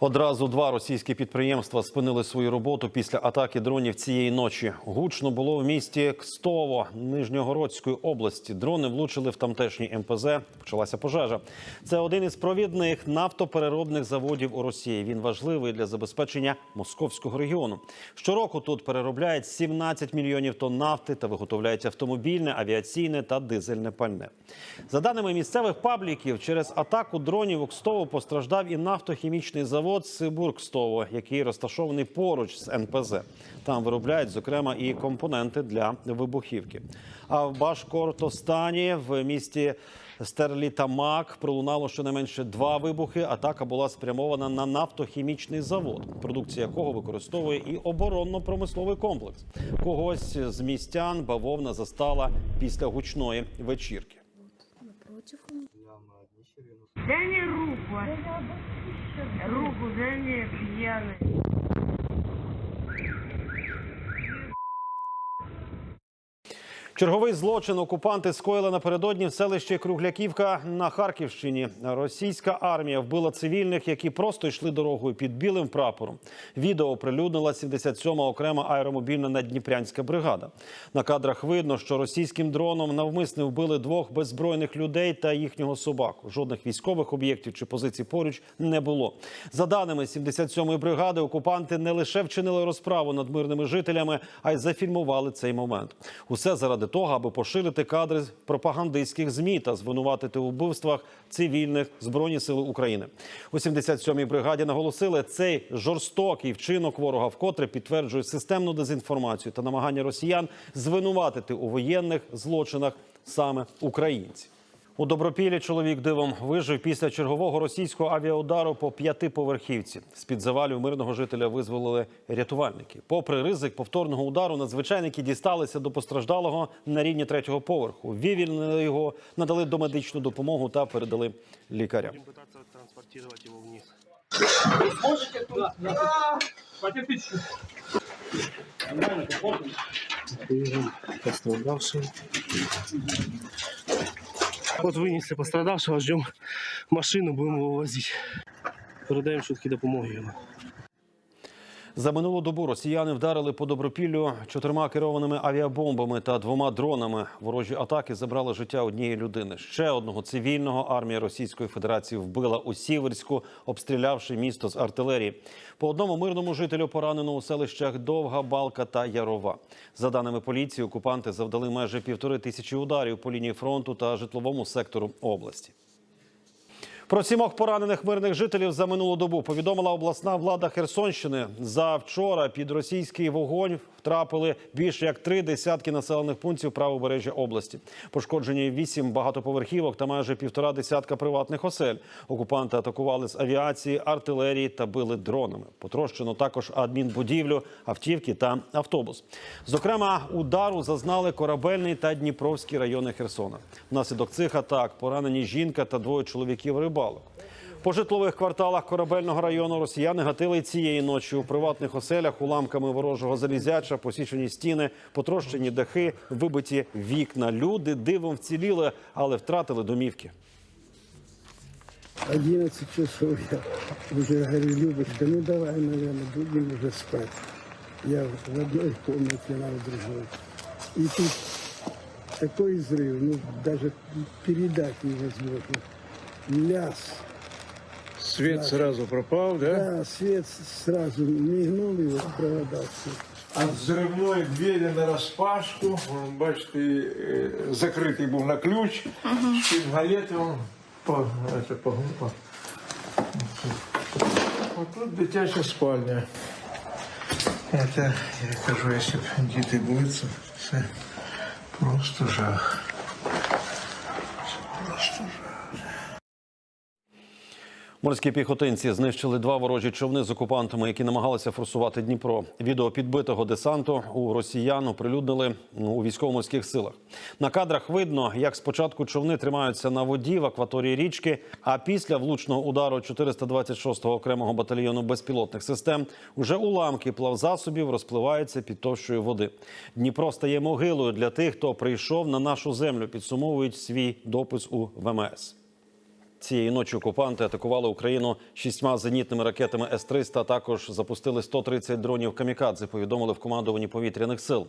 Одразу два російські підприємства спинили свою роботу після атаки дронів цієї ночі. Гучно було в місті Кстово Нижньогородської області. Дрони влучили в тамтешній МПЗ. Почалася пожежа. Це один із провідних нафтопереробних заводів у Росії. Він важливий для забезпечення московського регіону. Щороку тут переробляють 17 мільйонів тонн нафти та виготовляють автомобільне, авіаційне та дизельне пальне. За даними місцевих пабліків, через атаку дронів у Кстово постраждав і нафтохімічний завод Сибургстово, який розташований поруч з НПЗ. Там виробляють, зокрема, і компоненти для вибухівки. А в Башкортостані в місті Стерлітамак пролунало щонайменше два вибухи. Атака була спрямована на нафтохімічний завод, продукція якого використовує і оборонно-промисловий комплекс. Когось з містян бавовна застала після гучної вечірки. Да не руку. Руку, да не пьяный. Черговий злочин окупанти скоїли напередодні в селищі Кругляківка на Харківщині. Російська армія вбила цивільних, які просто йшли дорогою під білим прапором. Відео оприлюднила 77-ма окрема аеромобільна наддніпрянська бригада. На кадрах видно, що російським дроном навмисне вбили двох беззбройних людей та їхнього собаку. Жодних військових об'єктів чи позицій поруч не було. За даними 77-ї бригади, окупанти не лише вчинили розправу над мирними жителями, а й зафільмували цей момент. Усе заради того, аби поширити кадри пропагандистських змі та звинуватити у вбивствах цивільних збройні сили України. У 77-й бригаді наголосили, цей жорстокий вчинок ворога вкотре підтверджує системну дезінформацію та намагання росіян звинуватити у воєнних злочинах саме українців. У Добропіллі чоловік дивом вижив після чергового російського авіаудару по п'ятиповерхівці. З під завалів мирного жителя визволили рятувальники. Попри ризик повторного удару, надзвичайники дісталися до постраждалого на рівні третього поверху. Вивільнили його, надали домедичну допомогу та передали лікарям. Будем пытаться винесли пострадавшего, ждем машину, будем его возить. Передаємо швидкі допомоги. За минулу добу росіяни вдарили по Добропіллю чотирма керованими авіабомбами та двома дронами. Ворожі атаки забрали життя однієї людини. Ще одного цивільного армія Російської Федерації вбила у Сіверську, обстрілявши місто з артилерії. По одному мирному жителю поранено у селищах Довга, Балка та Ярова. За даними поліції, окупанти завдали майже півтори тисячі ударів по лінії фронту та житловому сектору області. Про сімох поранених мирних жителів за минулу добу повідомила обласна влада Херсонщини. За вчора під російський вогонь втрапили більше як три десятки населених пунктів правобережжя області. Пошкоджені вісім багатоповерхівок та майже півтора десятка приватних осель. Окупанти атакували з авіації, артилерії та били дронами. Потрощено також адмінбудівлю, автівки та автобус. Зокрема, удару зазнали корабельний та Дніпровський райони Херсона. Внаслідок цих атак поранені жінка та двоє чоловіків рибалок. По житлових кварталах корабельного району росіяни гатили цієї ночі у приватних оселях уламками ворожого залізяча, посічені стіни, потрощені дахи, вибиті вікна. Люди дивом вціліли, але втратили домівки. 11 часов я уже говорю, Любочка, ну давай, наверное, будем уже спать. Я в одной комнате, она в другой. И тут такой взрыв, ну даже передать невозможно. Ляс. Свет сразу пропал, да? Да, свет сразу мигнул и вот провода все. От взривної двері на розпашку, Вон, бачите, е, закритий був на ключ, під галетом по, це, по, по. От тут дитяча спальня. Це, я кажу, якщо б діти були, це, це просто жах. Морські піхотинці знищили два ворожі човни з окупантами, які намагалися форсувати Дніпро. Відео підбитого десанту у росіян оприлюднили ну, у військово-морських силах. На кадрах видно, як спочатку човни тримаються на воді в акваторії річки, а після влучного удару 426-го окремого батальйону безпілотних систем уже уламки плавзасобів розпливаються під товщою води. Дніпро стає могилою для тих, хто прийшов на нашу землю. Підсумовують свій допис у ВМС. Цієї ночі окупанти атакували Україну шістьма зенітними ракетами С-300, а також запустили 130 дронів камікадзе, повідомили в командуванні повітряних сил.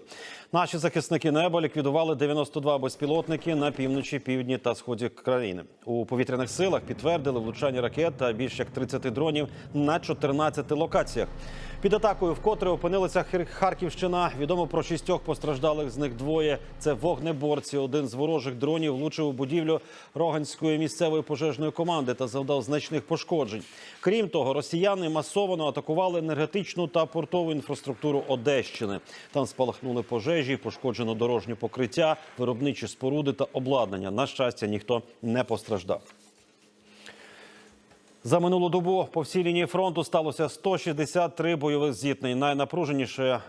Наші захисники неба ліквідували 92 безпілотники на півночі, півдні та сході країни. У повітряних силах підтвердили влучання ракет та більш як 30 дронів на 14 локаціях. Під атакою вкотре опинилася Харківщина. Відомо про шістьох постраждалих, з них двоє. Це вогнеборці. Один з ворожих дронів влучив у будівлю Роганської місцевої пожежної команди та завдав значних пошкоджень. Крім того, росіяни масово атакували енергетичну та портову інфраструктуру Одещини. Там спалахнули пожежі, пошкоджено дорожнє покриття, виробничі споруди та обладнання. На щастя, ніхто не постраждав. За минулу добу по всій лінії фронту сталося 163 бойових зіткнень. Найнапруженіше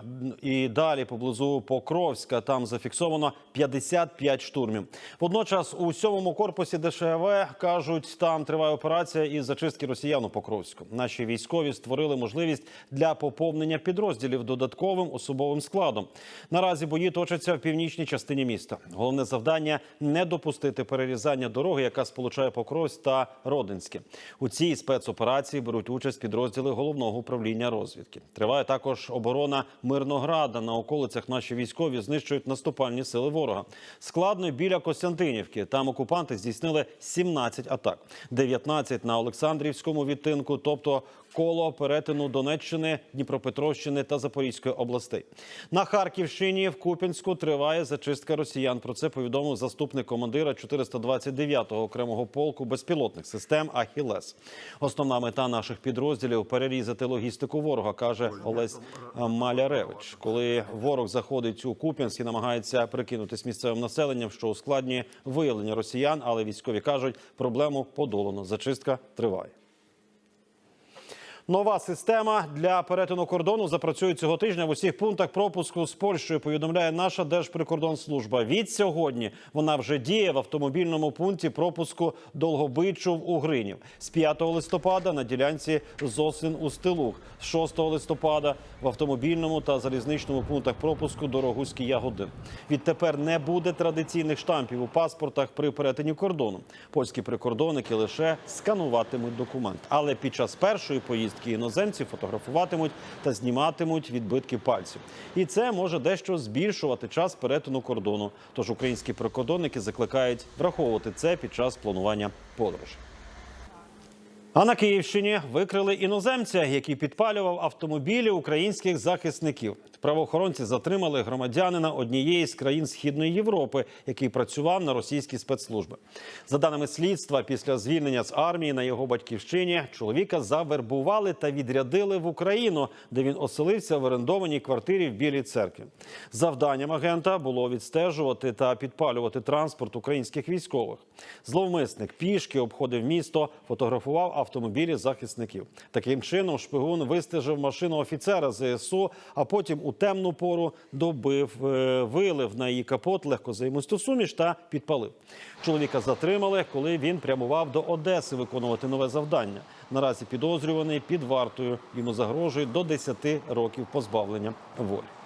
і далі поблизу Покровська. Там зафіксовано 55 штурмів. Водночас у сьомому корпусі ДШВ кажуть, там триває операція із зачистки росіян у Покровську. Наші військові створили можливість для поповнення підрозділів додатковим особовим складом. Наразі бої точаться в північній частині міста. Головне завдання не допустити перерізання дороги, яка сполучає Покровськ та Родинське. У цій спецоперації беруть участь підрозділи головного управління розвідки. Триває також оборона Мирнограда. На околицях наші військові знищують наступальні сили ворога. Складно біля Костянтинівки. Там окупанти здійснили 17 атак, 19 на Олександрівському відтинку, тобто коло перетину Донеччини, Дніпропетровщини та Запорізької областей. На Харківщині в Куп'янську триває зачистка росіян. Про це повідомив заступник командира 429-го окремого полку безпілотних систем Ахілес. Основна мета наших підрозділів перерізати логістику ворога, каже Олесь Маляревич. Коли ворог заходить у Куп'янськ і намагається прикинутись місцевим населенням, що ускладнює виявлення росіян, але військові кажуть, проблему подолано. Зачистка триває. Нова система для перетину кордону запрацює цього тижня в усіх пунктах пропуску з Польщею. Повідомляє наша Держприкордонслужба. Від сьогодні вона вже діє в автомобільному пункті пропуску Долгобичув у Гринів. З 5 листопада на ділянці Зосин у Стилух. З 6 листопада в автомобільному та залізничному пунктах пропуску Дорогуський Ягодин. Відтепер не буде традиційних штампів у паспортах при перетині кордону. Польські прикордонники лише скануватимуть документ, але під час першої поїздки іноземці фотографуватимуть та зніматимуть відбитки пальців. І це може дещо збільшувати час перетину кордону. Тож українські прикордонники закликають враховувати це під час планування подорожі. А на Київщині викрили іноземця, який підпалював автомобілі українських захисників. Правоохоронці затримали громадянина однієї з країн Східної Європи, який працював на російські спецслужби. За даними слідства, після звільнення з армії на його батьківщині чоловіка завербували та відрядили в Україну, де він оселився в орендованій квартирі в Білій церкві. Завданням агента було відстежувати та підпалювати транспорт українських військових. Зловмисник пішки обходив місто, фотографував автомобілі захисників. Таким чином, шпигун вистежив машину офіцера ЗСУ, а потім у темну пору добив, е, вилив на її капот легкозаймисту суміш та підпалив. Чоловіка затримали, коли він прямував до Одеси виконувати нове завдання. Наразі підозрюваний під вартою. Йому загрожує до 10 років позбавлення волі.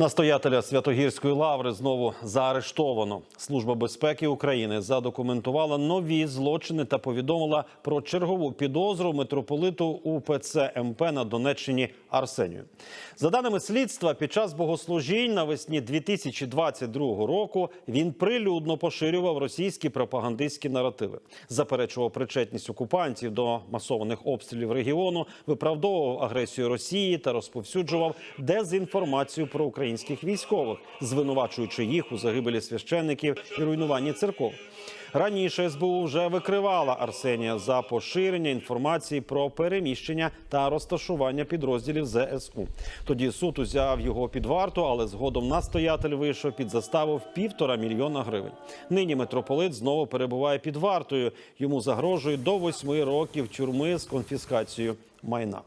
Настоятеля Святогірської лаври знову заарештовано. Служба безпеки України задокументувала нові злочини та повідомила про чергову підозру митрополиту УПЦ МП на Донеччині Арсенію. За даними слідства, під час богослужінь навесні 2022 року він прилюдно поширював російські пропагандистські наративи, заперечував причетність окупантів до масованих обстрілів регіону, виправдовував агресію Росії та розповсюджував дезінформацію про українських військових, звинувачуючи їх у загибелі священників і руйнуванні церков. Раніше СБУ вже викривала Арсенія за поширення інформації про переміщення та розташування підрозділів ЗСУ. Тоді суд узяв його під варту, але згодом настоятель вийшов під заставу в півтора мільйона гривень. Нині митрополит знову перебуває під вартою. Йому загрожує до восьми років тюрми з конфіскацією майна.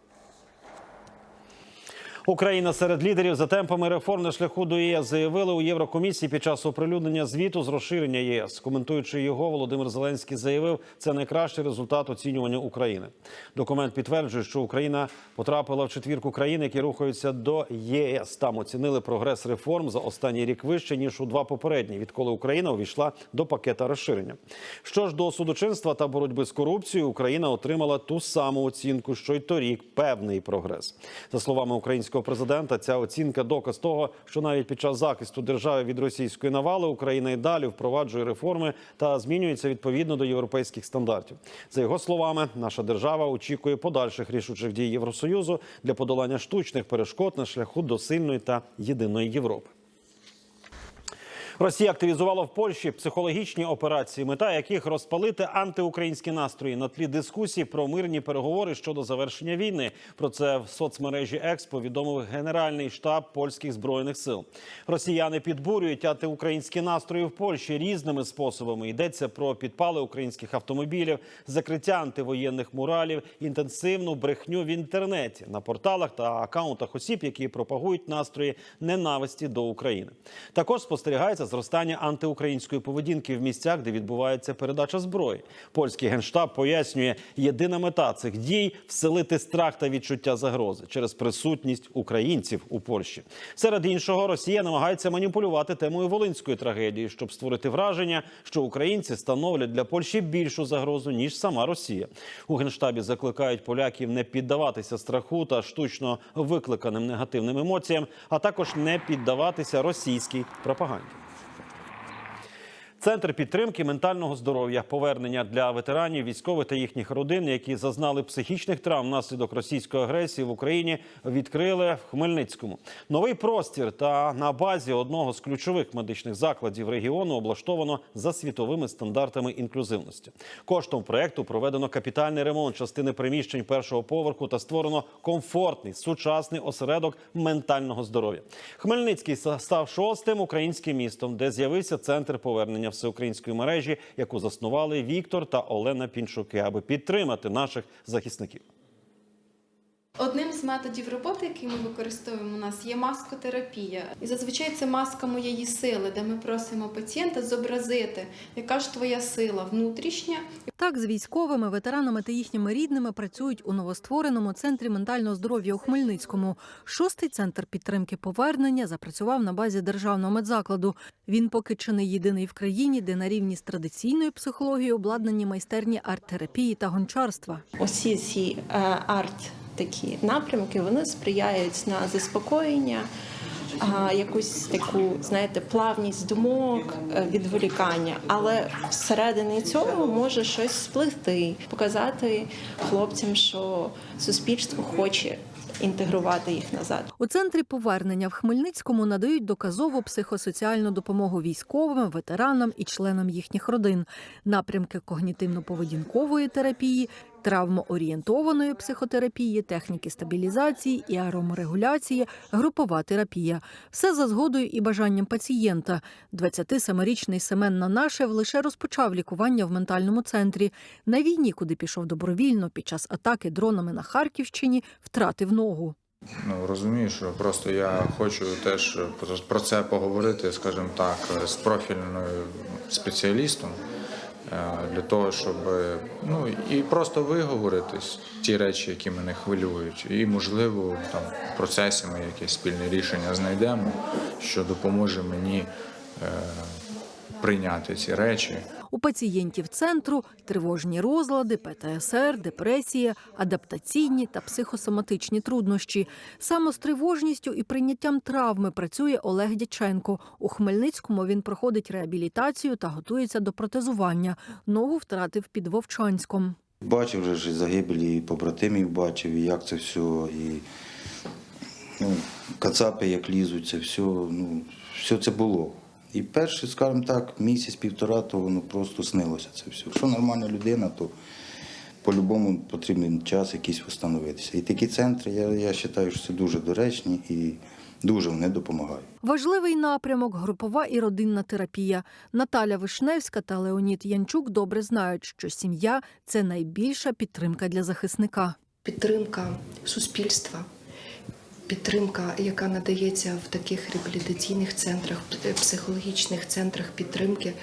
Україна серед лідерів за темпами реформ на шляху до ЄС заявили у Єврокомісії під час оприлюднення звіту з розширення ЄС. Коментуючи його, Володимир Зеленський заявив, це найкращий результат оцінювання України. Документ підтверджує, що Україна потрапила в четвірку країн, які рухаються до ЄС. Там оцінили прогрес реформ за останній рік вище ніж у два попередні, відколи Україна увійшла до пакета розширення. Що ж до судочинства та боротьби з корупцією, Україна отримала ту саму оцінку, що й торік. Певний прогрес. За словами українського президента, ця оцінка доказ того, що навіть під час захисту держави від російської навали Україна і далі впроваджує реформи та змінюється відповідно до європейських стандартів. За його словами, наша держава очікує подальших рішучих дій Євросоюзу для подолання штучних перешкод на шляху до сильної та єдиної Європи. Росія активізувала в Польщі психологічні операції, мета яких розпалити антиукраїнські настрої на тлі дискусій про мирні переговори щодо завершення війни. Про це в соцмережі Екс повідомив Генеральний штаб польських збройних сил. Росіяни підбурюють антиукраїнські настрої в Польщі різними способами. Йдеться про підпали українських автомобілів, закриття антивоєнних муралів, інтенсивну брехню в інтернеті на порталах та акаунтах осіб, які пропагують настрої ненависті до України. Також спостерігається зростання антиукраїнської поведінки в місцях, де відбувається передача зброї. Польський генштаб пояснює, єдина мета цих дій вселити страх та відчуття загрози через присутність українців у Польщі. Серед іншого, Росія намагається маніпулювати темою волинської трагедії, щоб створити враження, що українці становлять для Польщі більшу загрозу ніж сама Росія. У генштабі закликають поляків не піддаватися страху та штучно викликаним негативним емоціям, а також не піддаватися російській пропаганді. Центр підтримки ментального здоров'я, повернення для ветеранів, військових та їхніх родин, які зазнали психічних травм внаслідок російської агресії в Україні, відкрили в Хмельницькому. Новий простір та на базі одного з ключових медичних закладів регіону облаштовано за світовими стандартами інклюзивності. Коштом проекту проведено капітальний ремонт частини приміщень першого поверху та створено комфортний сучасний осередок ментального здоров'я. Хмельницький став шостим українським містом, де з'явився центр повернення всеукраїнської мережі, яку заснували Віктор та Олена Пінчуки, аби підтримати наших захисників. Одним з методів роботи, який ми використовуємо у нас, є маскотерапія. І зазвичай це маска моєї сили, де ми просимо пацієнта зобразити, яка ж твоя сила внутрішня, Так, з військовими, ветеранами та їхніми рідними працюють у новоствореному центрі ментального здоров'я у Хмельницькому. Шостий центр підтримки повернення запрацював на базі державного медзакладу. Він поки чи не єдиний в країні, де на рівні з традиційною психологією обладнані майстерні арт-терапії та гончарства. Усі ці е, арт такі напрямки вони сприяють на заспокоєння, якусь таку, знаєте, плавність думок, е, відволікання. Але всередині цього може щось сплити, показати хлопцям, що суспільство хоче інтегрувати їх назад. У центрі повернення в Хмельницькому надають доказову психосоціальну допомогу військовим, ветеранам і членам їхніх родин, напрямки когнітивно-поведінкової терапії, травмоорієнтованої психотерапії, техніки стабілізації і ароморегуляції, групова терапія. Все за згодою і бажанням пацієнта. 27-річний Семен Нанашев лише розпочав лікування в ментальному центрі. На війні, куди пішов добровільно під час атаки дронами на Харківщині, втратив ногу. Ну розумію, що просто я хочу теж про- це поговорити, скажімо так, з профільною спеціалістом для того, щоб ну і просто виговоритись ті речі, які мене хвилюють, і можливо там в процесі ми якесь спільне рішення знайдемо, що допоможе мені е, прийняти ці речі. У пацієнтів центру тривожні розлади, ПТСР, депресія, адаптаційні та психосоматичні труднощі. Саме з тривожністю і прийняттям травми працює Олег Дяченко. У Хмельницькому він проходить реабілітацію та готується до протезування. Ногу втратив під Вовчанськом. Бачив вже ж загибелі і побратимів бачив, і як це все, і ну, кацапи як лізуть, це все, ну, все це було. І перший, скажімо так, місяць-півтора, то воно просто снилося це все. Якщо нормальна людина, то по-любому потрібен час якийсь встановитися. І такі центри, я, я вважаю, що це дуже доречні і дуже вони допомагають. Важливий напрямок групова і родинна терапія. Наталя Вишневська та Леонід Янчук добре знають, що сім'я це найбільша підтримка для захисника. підтримка суспільства, підтримка, яка надається в таких реабілітаційних центрах, психологічних центрах підтримки,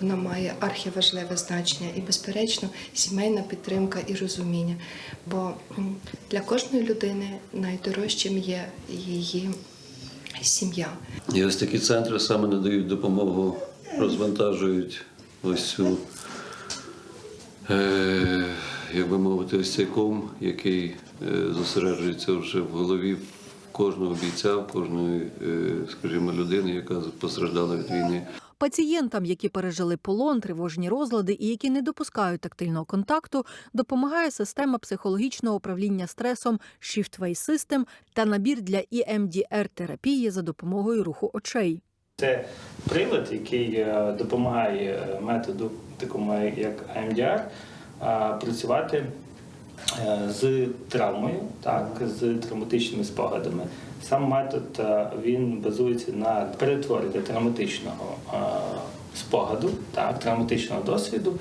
вона має архіважливе значення і, безперечно, сімейна підтримка і розуміння. Бо для кожної людини найдорожчим є її сім'я. І ось такі центри саме надають допомогу, розвантажують ось цю, е, як би мовити, ось цей ком, який е, зосереджується вже в голові кожного бійця, кожної, е, скажімо, людини, яка постраждала від війни. Пацієнтам, які пережили полон, тривожні розлади і які не допускають тактильного контакту, допомагає система психологічного управління стресом Shiftway System та набір для E EMDR-терапії за допомогою руху очей. Це прилад, який е, допомагає методу, такому як е, працювати з травмою, так, з травматичними спогадами. Сам метод е, він базується на перетворенні травматичного е, спогаду, так, травматичного досвіду е,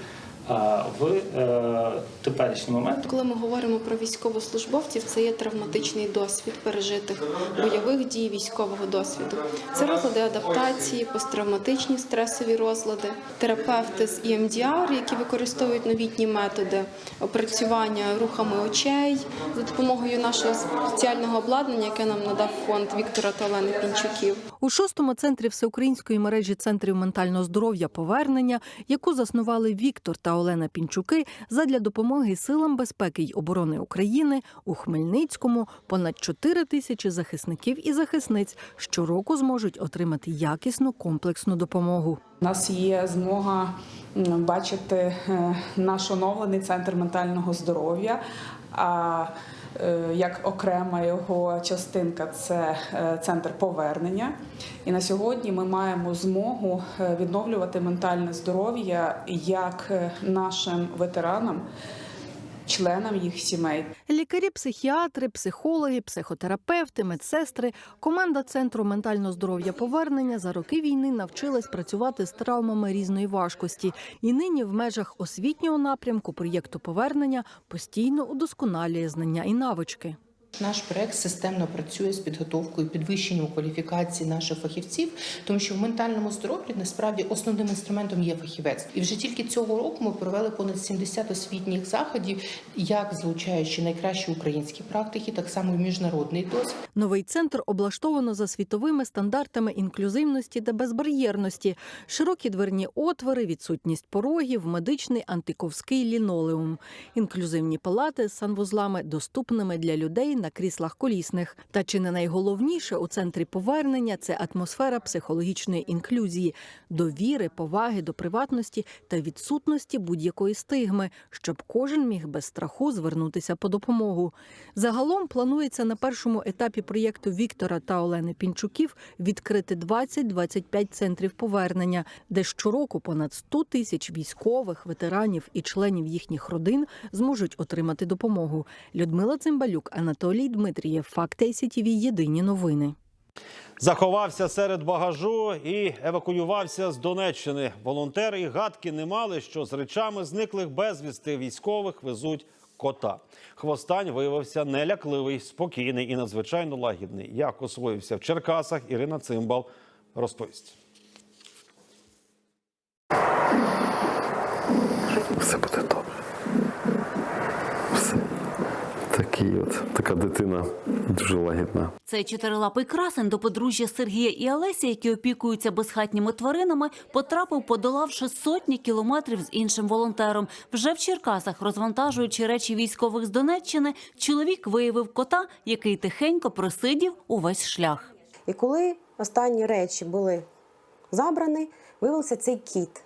в е, теперішній момент. Коли ми говоримо про військовослужбовців, це є травматичний досвід пережитих бойових дій, військового досвіду. Це розлади адаптації, посттравматичні стресові розлади, терапевти з EMDR, які використовують новітні методи опрацювання рухами очей за допомогою нашого спеціального обладнання, яке нам надав фонд Віктора та Олени Пінчуків. У шостому центрі всеукраїнської мережі центрів ментального здоров'я повернення, яку заснували Віктор та Олена Пінчуки, задля допомоги силам безпеки й оборони України у Хмельницькому понад 4 тисячі захисників і захисниць щороку зможуть отримати якісну комплексну допомогу. У нас є змога бачити е, наш оновлений центр ментального здоров'я. Е, як окрема його частинка це е, центр повернення. І на сьогодні ми маємо змогу е, відновлювати ментальне здоров'я як нашим ветеранам, членам їх сімей. Лікарі, психіатри, психологи, психотерапевти, медсестри, команда центру ментального здоров'я повернення за роки війни навчилась працювати з травмами різної важкості, і нині в межах освітнього напрямку проєкту повернення постійно удосконалює знання і навички. Наш проект системно працює з підготовкою, підвищенням кваліфікації наших фахівців, тому що в ментальному здоров'ї насправді основним інструментом є фахівець. І вже тільки цього року ми провели понад 70 освітніх заходів, як залучаючи найкращі українські практики, так само і міжнародний досвід. Новий центр облаштовано за світовими стандартами інклюзивності та безбар'єрності, широкі дверні отвори, відсутність порогів, медичний антиковський лінолеум, інклюзивні палати з санвузлами, доступними для людей на кріслах колісних. Та чи не найголовніше у центрі повернення це атмосфера психологічної інклюзії, довіри, поваги до приватності та відсутності будь-якої стигми, щоб кожен міг без страху звернутися по допомогу. Загалом планується на першому етапі проєкту Віктора та Олени Пінчуків відкрити 20-25 центрів повернення, де щороку понад 100 тисяч військових, ветеранів і членів їхніх родин зможуть отримати допомогу. Людмила Цимбалюк, Анатолій Дмитрієв, Факти СІТВ, Єдині новини. Заховався серед багажу і евакуювався з Донеччини. Волонтери і гадки не мали, що з речами зниклих безвісти військових везуть кота. Хвостань виявився нелякливий, спокійний і надзвичайно лагідний. Як освоївся в Черкасах, Ірина Цимбал розповість. Все буде добре. Все. Такий от, така дитина дуже лагідна. Цей чотирилапий красень до подружжя Сергія і Олесі, які опікуються безхатніми тваринами, потрапив, подолавши сотні кілометрів з іншим волонтером. Вже в Черкасах, розвантажуючи речі військових з Донеччини, чоловік виявив кота, який тихенько просидів увесь шлях. І коли останні речі були забрані, виявився цей кіт.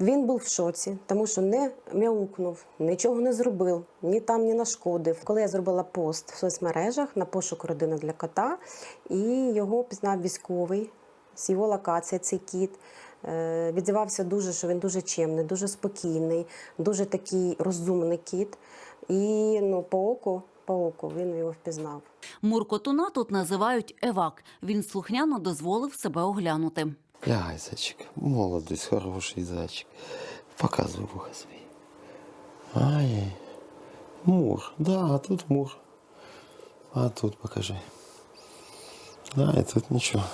Він був в шоці, тому що не мяукнув, нічого не зробив, ні там ні нашкодив. Коли я зробила пост в соцмережах на пошук родини для кота, і його пізнав військовий з його локації, цей кіт. Е, Відзивався дуже, що він дуже чемний, дуже спокійний, дуже такий розумний кіт. І ну, по оку, по оку він його впізнав. Муркотуна тут називають Евак. Він слухняно дозволив себе оглянути. Лягай, зайчик. Молодець, хороший зайчик. Показуй вуха свої. Ай. Мур. Да, тут мур. А тут покажи. Да, і тут нічого.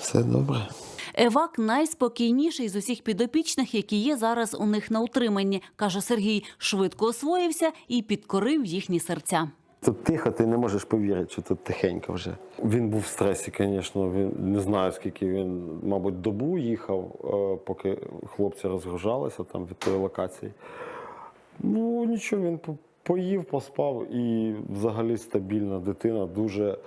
Все добре. Евак найспокійніший з усіх підопічних, які є зараз у них на утриманні, каже Сергій. Швидко освоївся і підкорив їхні серця. Тут тихо, ти не можеш повірити, що тут тихенько вже. Він був в стресі, звісно. Він не знаю, скільки він, мабуть, добу їхав, е, поки хлопці розгружалися там від тої локації. Ну, нічого, він поїв, поспав і взагалі стабільна дитина, дуже,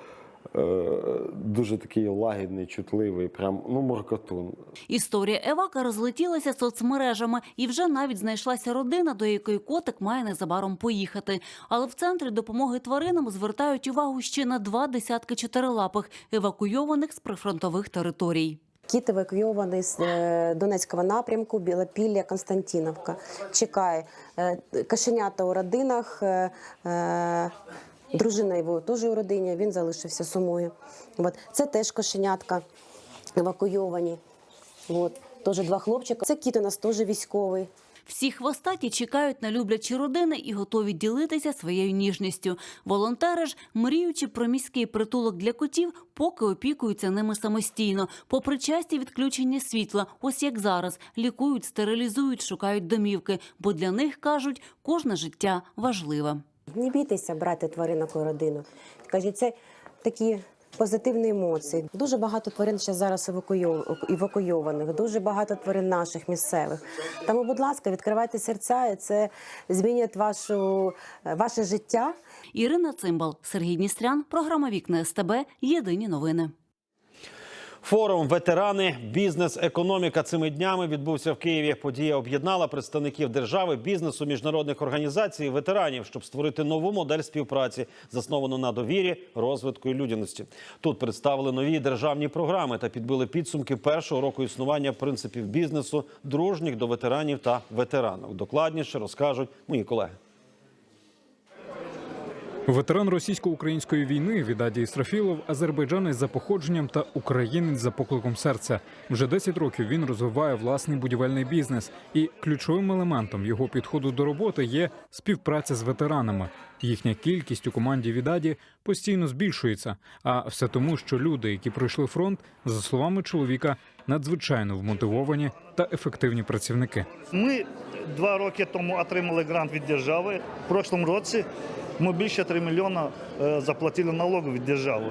дуже такий лагідний, чутливий, прям ну, моркотун. Історія Евака розлетілася соцмережами, і вже навіть знайшлася родина, до якої котик має незабаром поїхати. Але в центрі допомоги тваринам звертають увагу ще на два десятки чотирилапих, евакуйованих з прифронтових територій. Кіт евакуйований з е, Донецького напрямку, Білопілля, Константіновка. Чекає. Е, Кошенята у родинах. Дружина його теж у родині, він залишився сумою. От. Це теж кошенятка евакуйовані. От. Теж два хлопчика. Це кіт у нас теж військовий. Всі хвостаті чекають на люблячі родини і готові ділитися своєю ніжністю. Волонтери ж, мріючи про міський притулок для котів, поки опікуються ними самостійно. Попри часті відключення світла, ось як зараз, лікують, стерилізують, шукають домівки, бо для них кажуть, кожне життя важливе. Не бійтеся брати тваринок у родину. Каже, це такі позитивні емоції. Дуже багато тварин ще зараз евакуйов- евакуйованих, дуже багато тварин наших місцевих. Тому, будь ласка, відкривайте серця, і це змінить вашу, ваше життя. Ірина Цимбал, Сергій Дністрян, програма Вікна СТБ. Єдині новини. Форум ветерани, бізнес, економіка цими днями відбувся в Києві. Подія об'єднала представників держави, бізнесу, міжнародних організацій, ветеранів, щоб створити нову модель співпраці, засновану на довірі, розвитку і людяності. Тут представили нові державні програми та підбили підсумки першого року існування принципів бізнесу, дружніх до ветеранів та ветеранок. Докладніше розкажуть мої колеги. Ветеран російсько-української війни Відаді Істрофілов, азербайджанець за походженням та українець за покликом серця. Вже 10 років він розвиває власний будівельний бізнес, і ключовим елементом його підходу до роботи є співпраця з ветеранами. Їхня кількість у команді Відаді постійно збільшується. А все тому, що люди, які пройшли фронт, за словами чоловіка, надзвичайно вмотивовані та ефективні працівники. Ми два роки тому отримали грант від держави. В прошлому році ми більше 3 мільйона е, заплатили налогу від держави.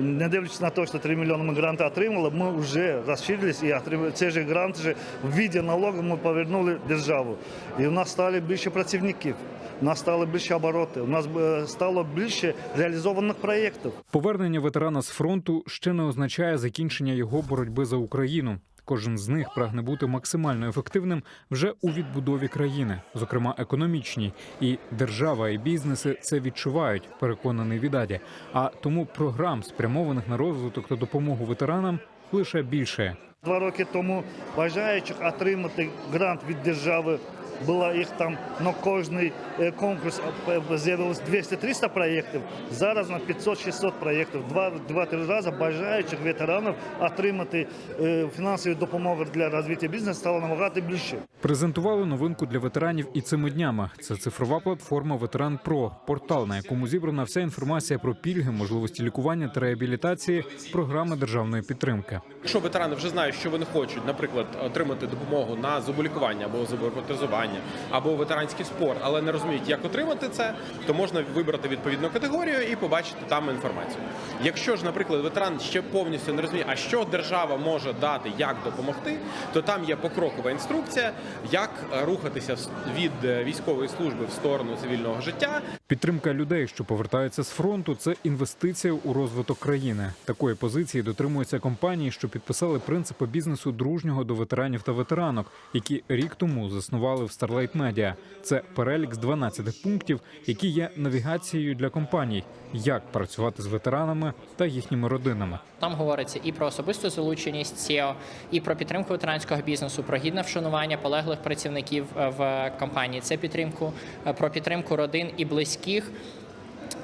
Не дивлячись на те, що 3 мільйони ми гранти отримали, ми вже розширились і отримали цей же грант вже в віді налогу ми повернули державу. І у нас стало більше працівників, у нас стало більше обороти, у нас е, стало більше реалізованих проєктів. Повернення ветерана з фронту ще не означає закінчення його боротьби за Україну. Кожен з них прагне бути максимально ефективним вже у відбудові країни, зокрема економічній. І держава і бізнеси це відчувають, переконаний Відаді. А тому програм, спрямованих на розвиток та допомогу ветеранам, лише більше. Два роки тому бажаючих отримати грант від держави. Було їх там на кожний е, конкурс е, з'явилось 200-300 проєктів. Зараз на 500-600 проєктів. Два, два-три рази бажаючих ветеранів отримати е, фінансову допомогу для розвитку бізнесу стало набагато більше. Презентували новинку для ветеранів і цими днями. Це цифрова платформа Ветеран Про, портал, на якому зібрана вся інформація про пільги, можливості лікування та реабілітації, програми державної підтримки. Якщо ветерани вже знають, що вони хочуть, наприклад, отримати допомогу на зуболікування або зубопротезування, або ветеранський спорт, але не розуміють, як отримати це, то можна вибрати відповідну категорію і побачити там інформацію. Якщо ж, наприклад, ветеран ще повністю не розуміє, а що держава може дати, як допомогти, то там є покрокова інструкція, як е, рухатися від е, військової служби в сторону цивільного життя, Підтримка людей, що повертаються з фронту, це інвестиція у розвиток країни. Такої позиції дотримуються компанії, що підписали принципи бізнесу дружнього до ветеранів та ветеранок, які рік тому заснували в Starlight Media. Це перелік з 12 пунктів, які є навігацією для компаній, як працювати з ветеранами та їхніми родинами. Там говориться і про особисту залученість SEO, і про підтримку ветеранського бізнесу, про гідне вшанування полеглих працівників е, в компанії. Це підтримку е, про підтримку родин і близьких.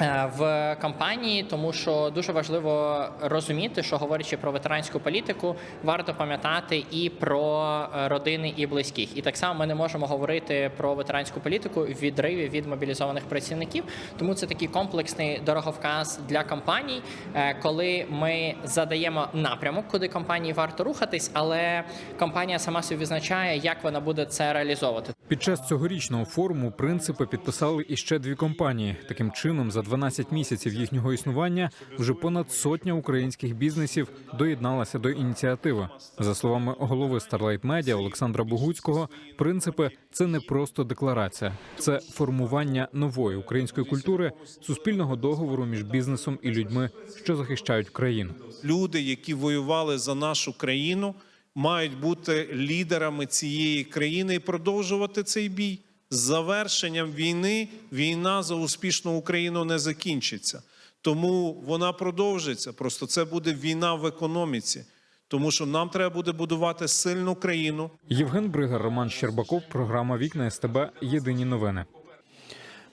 Е, В компанії, тому що дуже важливо розуміти, що говорячи про ветеранську політику, варто пам'ятати і про е, родини і близьких. І так само ми не можемо говорити про ветеранську політику в відриві від мобілізованих працівників. Тому це такий комплексний дороговказ для компаній, е, коли ми задаємо напрямок, куди компанії варто рухатись, але компанія сама собі визначає, як вона буде це реалізовувати. Під час цьогорічного форуму принципи підписали іще дві компанії. Таким чином, за 12 місяців їхнього існування вже понад сотня українських бізнесів доєдналася до ініціативи. За словами голови Starlight Media Олександра Богуцького, принципи це не просто декларація, це формування нової української культури, суспільного договору між бізнесом і людьми, що захищають країну. люди, які воювали за нашу країну, мають бути лідерами цієї країни і продовжувати цей бій. З завершенням війни війна за успішну Україну не закінчиться. Тому вона продовжиться. Просто це буде війна в економіці. Тому що нам треба буде будувати сильну країну, Євген Бригар, Роман Щербаков, програма Вікна СТБ. Єдині новини.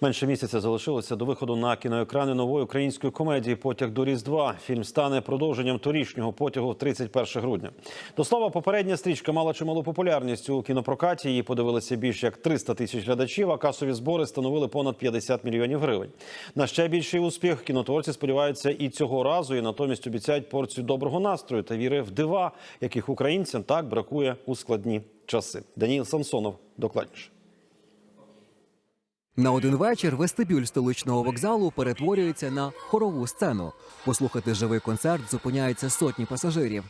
Менше місяця залишилося до виходу на кіноекрани нової української комедії Потяг до Різдва. Фільм стане продовженням торічнього потягу в 31 грудня. До слова, попередня стрічка мала чималу популярність у кінопрокаті. Її подивилися більш як 300 тисяч глядачів. А касові збори становили понад 50 мільйонів гривень. На ще більший успіх кінотворці сподіваються і цього разу, і натомість обіцяють порцію доброго настрою та віри в дива, яких українцям так бракує у складні часи. Даніл Самсонов докладніше. На один вечір вестибюль столичного вокзалу перетворюється на хорову сцену. Послухати живий концерт зупиняються сотні пасажирів.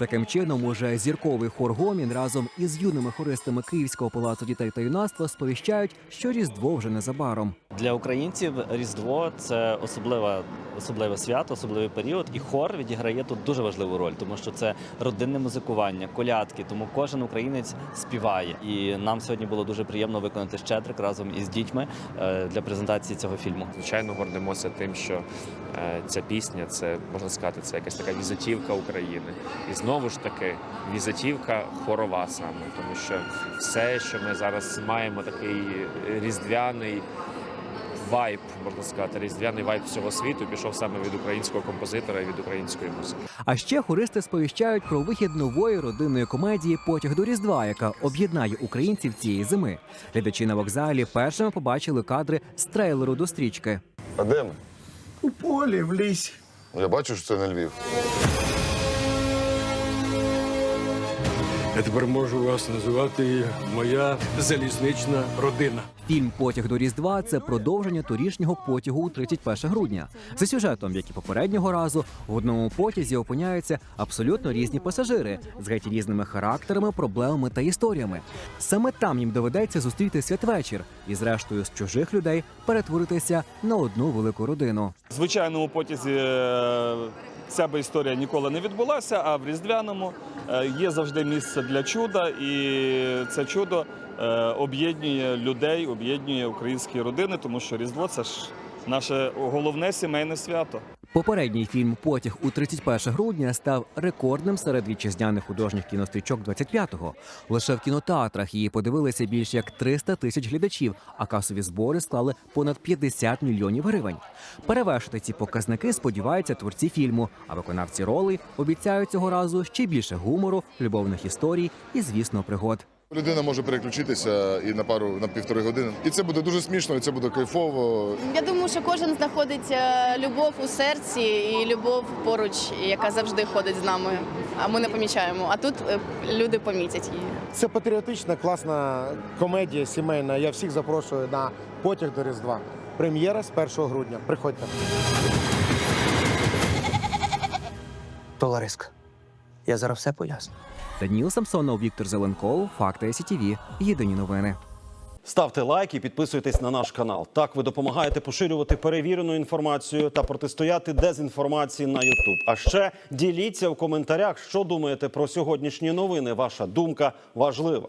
Таким чином, уже зірковий хор Гомін разом із юними хористами Київського палацу дітей та юнацтва сповіщають, що Різдво вже незабаром. Для українців Різдво це особливе, особливе свято, особливий період, і хор відіграє тут дуже важливу роль, тому що це родинне музикування, колядки. Тому кожен українець співає. І нам сьогодні було дуже приємно виконати щедрик разом із дітьми е, для презентації цього фільму. Звичайно, гордимося тим, що е, ця пісня це можна сказати, це якась така візитівка України. І знову ж таки, візитівка хорова саме, тому що все, що ми зараз маємо, такий різдвяний вайб, можна сказати, різдвяний вайб всього світу пішов саме від українського композитора і від української музики. А ще хористи сповіщають про вихід нової родинної комедії Потяг до Різдва, яка об'єднає українців цієї зими. Глядачі на вокзалі першими побачили кадри з трейлеру до стрічки. А де ми? У полі, в лісі. Я бачу, що це не Львів. Я тепер можу вас називати моя залізнична родина. Фільм Потяг до Різдва це продовження торішнього потягу у 31 грудня. За сюжетом, як і попереднього разу, в одному потязі опиняються абсолютно різні пасажири з геть різними характерами, проблемами та історіями. Саме там їм доведеться зустріти святвечір і, зрештою, з чужих людей перетворитися на одну велику родину. В звичайному потязі е, ця би історія ніколи не відбулася, а в різдвяному е, є завжди місце для чуда, і це чудо е, об'єднує людей, об'єднує українські родини, тому що Різдво це ж наше головне сімейне свято. Попередній фільм Потяг у 31 грудня став рекордним серед вітчизняних художніх кінострічок 25-го. Лише в кінотеатрах її подивилися більш як 300 тисяч глядачів, а касові збори склали понад 50 мільйонів гривень. Перевершити ці показники сподіваються творці фільму, а виконавці ролей обіцяють цього разу ще більше гумору, любовних історій і, звісно, пригод. Людина може переключитися і на пару на півтори години. І це буде дуже смішно, і це буде кайфово. Я думаю, що кожен знаходить е, любов у серці і любов поруч, яка завжди ходить з нами. А ми не помічаємо. А тут е, люди помітять її. Це патріотична, класна комедія сімейна. Я всіх запрошую на потяг до Різдва. Прем'єра з 1 грудня. Приходьте. Толариська, я зараз все поясню. Даніл Самсонов, Віктор Зеленков, Факти СІТІВІ. Єдині новини. Ставте лайк і підписуйтесь на наш канал. Так ви допомагаєте поширювати перевірену інформацію та протистояти дезінформації на YouTube. А ще діліться в коментарях, що думаєте про сьогоднішні новини. Ваша думка важлива.